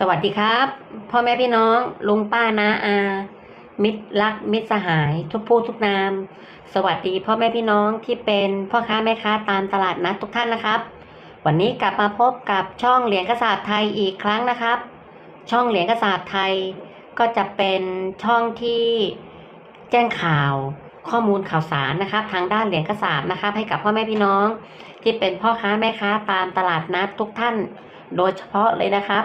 สวัสดีครับ พ่อแม่พี่น้องลุงป้านาอา มิตรรักมิตรสหาย ทุกผู้ทุกนาม สวัสดีพ่อแม่พี่น้องที่เป็นพ่อค้าแม่ค้าตามตลาดนัดทุกท่านนะครับ วันนี้กลับมาพบกับช่องเหรียญกระสาบไทยอีกครั้งนะครับ ช่องเหรียญกระสาบไทย ก็จะเป็นช่องที่แจ้งข่าวข้อมูลข่าวสารนะครับ ทางด้านเหรียญกระสาบนะครับ ให้กับพ่อแม่พี่น้อง ที่เป็นพ่อค้าแม่ค้าตามตลาดนัดทุกท่าน โดยเฉพาะเลยนะครับ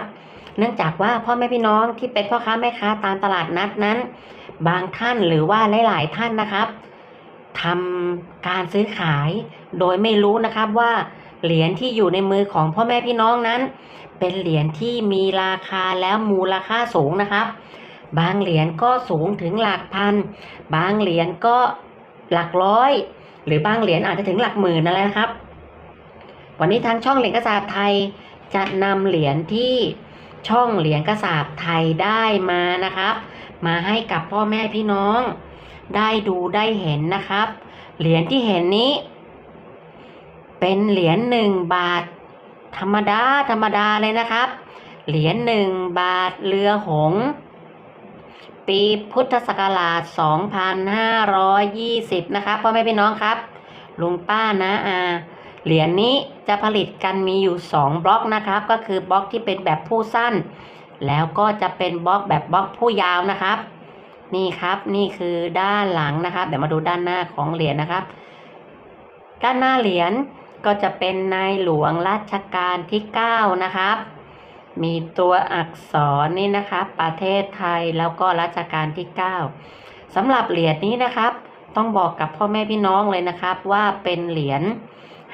เนื่องจากว่าพ่อแม่พี่น้องที่เป็นพ่อค้าแม่ค้าตามตลาดนัดนั้น บางท่านหรือว่าหลาย ๆ ท่านนะครับทำการซื้อขาย โดยไม่รู้นะครับว่าเหรียญที่อยู่ในมือของพ่อแม่พี่น้องนั้น เป็นเหรียญที่มีราคาแล้วมูลค่าสูงนะครับ บางเหรียญก็สูงถึงหลักพัน บางเหรียญก็หลักร้อย หรือบางเหรียญอาจจะถึงหลักหมื่นนั่นแหละครับ วันนี้ทางช่องเหรียญกระสาบไทยจะนำเหรียญที่ ช่องเหรียญกระสาบไทยได้มานะครับ มาให้กับพ่อแม่พี่น้อง ได้ดูได้เห็นนะครับ เหรียญที่เห็นนี้ เป็นเหรียญหนึ่งบาท ธรรมดาธรรมดาเลยนะครับ เหรียญหนึ่งบาทเรือหง ปีพุทธศักราช 2520 นะครับพ่อแม่พี่น้องครับ ลุงป้านะอา เหรียญนี้จะผลิตกันมีอยู่ 2 บล็อกนะครับ ก็คือบล็อกที่เป็นแบบผู้สั้น แล้วก็จะเป็นบล็อกแบบบล็อกผู้ยาวนะครับ นี่ครับนี่คือด้านหลังนะครับ เดี๋ยวมาดูด้านหน้าของเหรียญนะครับ ด้านหน้าเหรียญก็จะเป็นนายหลวงรัชกาลที่ 9 นะครับ มีตัวอักษรนี่นะครับประเทศไทยแล้วก็รัชกาลที่ 9สำหรับเหรียญนี้นะครับ ต้องบอกกับพ่อแม่พี่น้องเลยนะครับ ว่าเป็นเหรียญ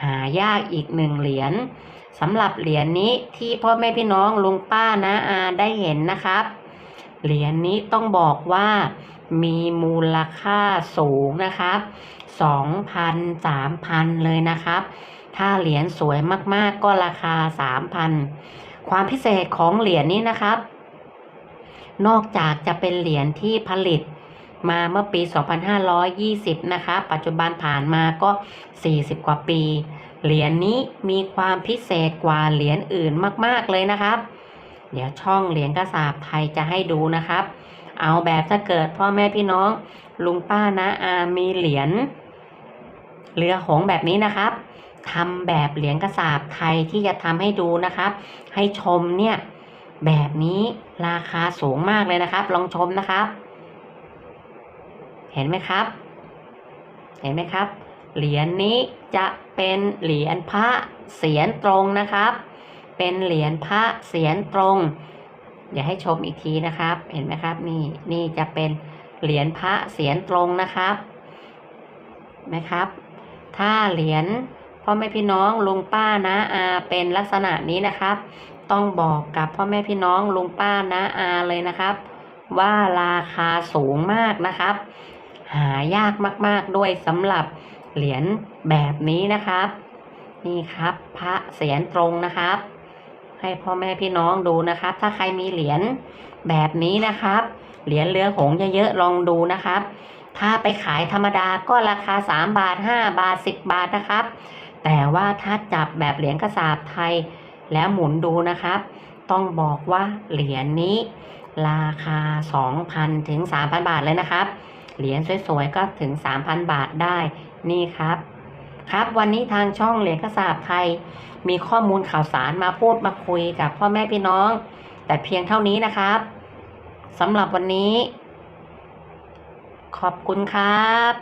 หายากอีกหนึ่งเหรียญสำหรับเหรียญนี้ที่พ่อแม่พี่น้องลุงป้านะอาได้เห็นนะครับ เหรียญนี้ต้องบอกว่ามีมูลค่าสูงนะครับสองพันสามพันเลยนะครับ ถ้าเหรียญสวยมากๆก็ราคาสามพันความพิเศษของเหรียญนี้นะครับ นอกจากจะเป็นเหรียญที่ผลิต มาเมื่อปี 2520 นะคะ ปัจจุบันผ่านมาก็ 40 กว่าปี เหรียญนี้มีความพิเศษกว่าเหรียญอื่นมากๆเลยนะครับ เดี๋ยวช่องเหรียญกระสาบไทยจะให้ดูนะครับ เอาแบบถ้าเกิดพ่อแม่พี่น้องลุงป้านะอามีเหรียญเรือหงแบบนี้นะครับทำแบบเหรียญกระสาบไทยที่จะทำให้ดูนะครับ ให้ชมเนี่ยแบบนี้ราคาสูงมากเลยนะครับ ลองชมนะครับ ห็นไหมครับ เห็นไหมครับ เหรียญนี้จะเป็นเหรียญพระเสียรตรงนะครับ เป็นเหรียญพระเสียรตรง เดี๋ยวให้ชมอีกทีนะครับ เห็นไหมครับ นี่นี่จะเป็นเหรียญพระเสียรตรงนะครับนะครับ ถ้าเหรียญพ่อแม่พี่น้องลุงป้านะอาเป็นลักษณะนี้นะครับ ต้องบอกกับพ่อแม่พี่น้องลุงป้านะอาเลยนะครับ ว่าราคาสูงมากนะครับ หายากมากๆด้วยสำหรับเหรียญแบบนี้นะครับ นี่ครับ พระเสียรตรงนะครับ ให้พ่อแม่พี่น้องดูนะครับ ถ้าใครมีเหรียญแบบนี้นะครับ เหรียญเรือหงส์เยอะๆลองดูนะครับ ถ้าไปขายธรรมดาก็ราคา 3 บาท 5 บาท 10 บาทนะครับ แต่ว่าถ้าจับแบบเหรียญกระสาบไทยแล้วหมุนดูนะครับ ต้องบอกว่าเหรียญนี้ราคา 2,000 ถึง 3,000 บาทเลยนะครับ เหรียญสวยๆก็ถึง 3,000 บาทได้นี่ครับ ครับวันนี้ทางช่องเหรียญกระสาบไทย มีข้อมูลข่าวสารมาพูดมาคุยกับพ่อแม่พี่น้อง แต่เพียงเท่านี้นะครับสำหรับวันนี้ ขอบคุณครับ